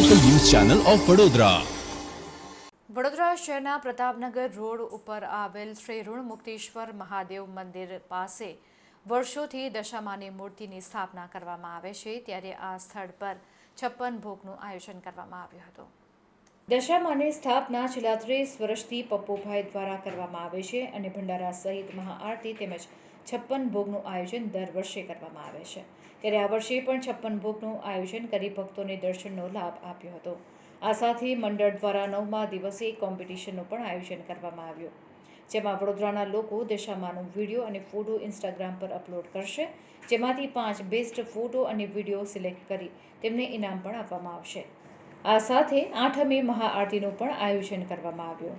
Channel of Vadodara Vadodara શહેરના Pratapnagar road ઉપર આવેલ શ્રી ઋણમુક્તેશ્વર મહાદેવ મંદિર પાસે વર્ષોથી દશામાની મૂર્તિની સ્થાપના કરવામાં આવે છે ત્યારે આ સ્થળ પર છપ્પન ભોગનું આયોજન કરવામાં આવ્યું હતું. દશામાની સ્થાપના છેલ્લા ત્રીસ વર્ષથી પપ્પુભાઈ દ્વારા કરવામાં આવે છે અને ભંડારા સહિત મહાઆરતી તેમજ છપ્પન ભોગનું આયોજન દર વર્ષે કરવામાં આવે છે. ત્યારે આ વર્ષે પણ છપ્પન ભોગનું આયોજન કરી ભક્તોને દર્શનનો લાભ આપ્યો હતો. આ સાથે મંડળ દ્વારા નવમા દિવસે કોમ્પિટિશનનું પણ આયોજન કરવામાં આવ્યું. જેમાં વડોદરાના લોકો દશામાનો વીડિયો અને ફોટો ઇન્સ્ટાગ્રામ પર અપલોડ કરશે. જેમાંથી પાંચ બેસ્ટ ફોટો અને વીડિયો સિલેક્ટ કરી તેમને ઇનામ પણ આપવામાં આવશે. આ સાથે આઠમે મહાઆરતીનું પણ આયોજન કરવામાં આવ્યું.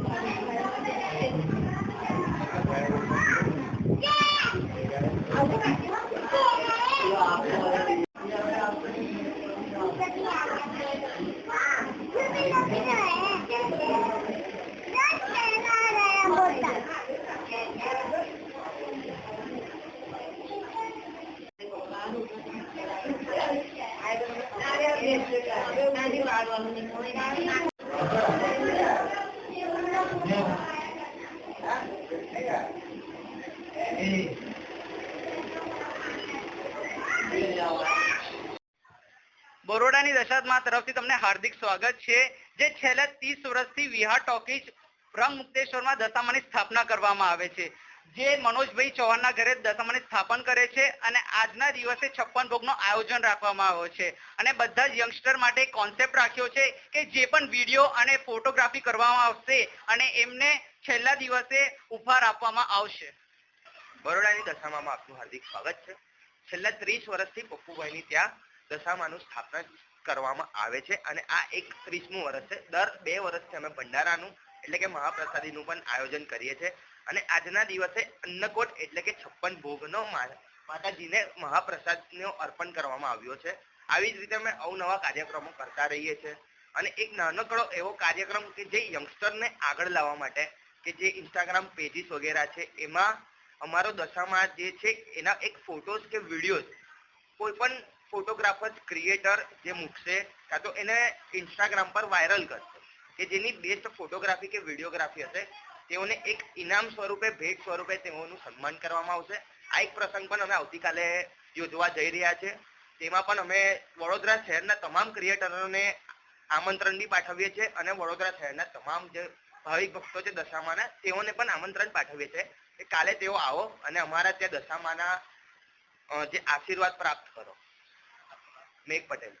બરોડાની દશાત્મા તરફથી તમને હાર્દિક સ્વાગત છે. જે છેલ્લા ત્રીસ વર્ષથી વિહાર ટોકીજ રંગ મુક્તેશ્વરમાં દશામાની સ્થાપના કરવામાં આવે છે. જે મનોજભાઈ ચૌહાણના ઘરે દશામાની સ્થાપન કરે છે અને આજના દિવસે છપ્પન ભોગનું આયોજન રાખવામાં આવ્યો છે. અને બધા જ યંગસ્ટર માટે કોન્સેપ્ટ રાખ્યો છે કે જે પણ વીડિયો અને ફોટોગ્રાફી કરવામાં આવશે અને એમને છેલ્લા દિવસે ઉપહાર આપવામાં આવશે. બરોડાની દશામામાં આપનું હાર્દિક સ્વાગત છે. છેલ્લા ત્રીસ વર્ષથી પપ્પુભાઈની ત્યાં દશામાનું સ્થાપના કરવામાં આવે છે અને આ એક ત્રીસમું વર્ષ છે. દર બે વર્ષથી અમે ભંડારાનું એટલે કે મહાપ્રસાદીનું પણ આયોજન કરીએ છીએ. અને આજના દિવસે અન્નકોટ એટલે કે છપ્પન ભોગનો નો માતાજીને મહાપ્રસાદનો અર્પણ કરવામાં આવ્યો છે. આવી જ રીતે અમે અવનવા કાર્યક્રમો કરતા રહીએ છીએ. અને એક નાનકડો એવો કાર્યક્રમ કે જે યંગસ્ટરને આગળ લાવવા માટે કે જે ઇન્સ્ટાગ્રામ પેજીસ વગેરે છે, એમાં અમારો દશામાં જે છે, એના એક ફોટોઝ કે વિડીયોઝ કોઈ પણ ફોટોગ્રાફર ક્રિએટર જે મૂકશે, કાં તો એને ઇન્સ્ટાગ્રામ પર વાયરલ કરશે. કે જેની બેસ્ટ ફોટોગ્રાફી કે વિડીયોગ્રાફી હશે, તેઓને એક ઇનામ સ્વરૂપે, ભેટ સ્વરૂપે તેઓનું સન્માન કરવામાં આવશે. આ એક પ્રસંગ પણ અમે આવતીકાલે યોજવા જઈ રહ્યા છે. તેમાં પણ અમે વડોદરા શહેરના તમામ ક્રિએટરોને આમંત્રણ બી પાઠવીએ છીએ અને વડોદરા શહેરના તમામ જે ભાવિક ભક્તો છે દશામાના, તેઓને પણ આમંત્રણ પાઠવીએ છીએ કાલે તેઓ આવો અને અમારા ત્યાં દશામાના જે આશીર્વાદ પ્રાપ્ત કરો. મેઘ પટેલ.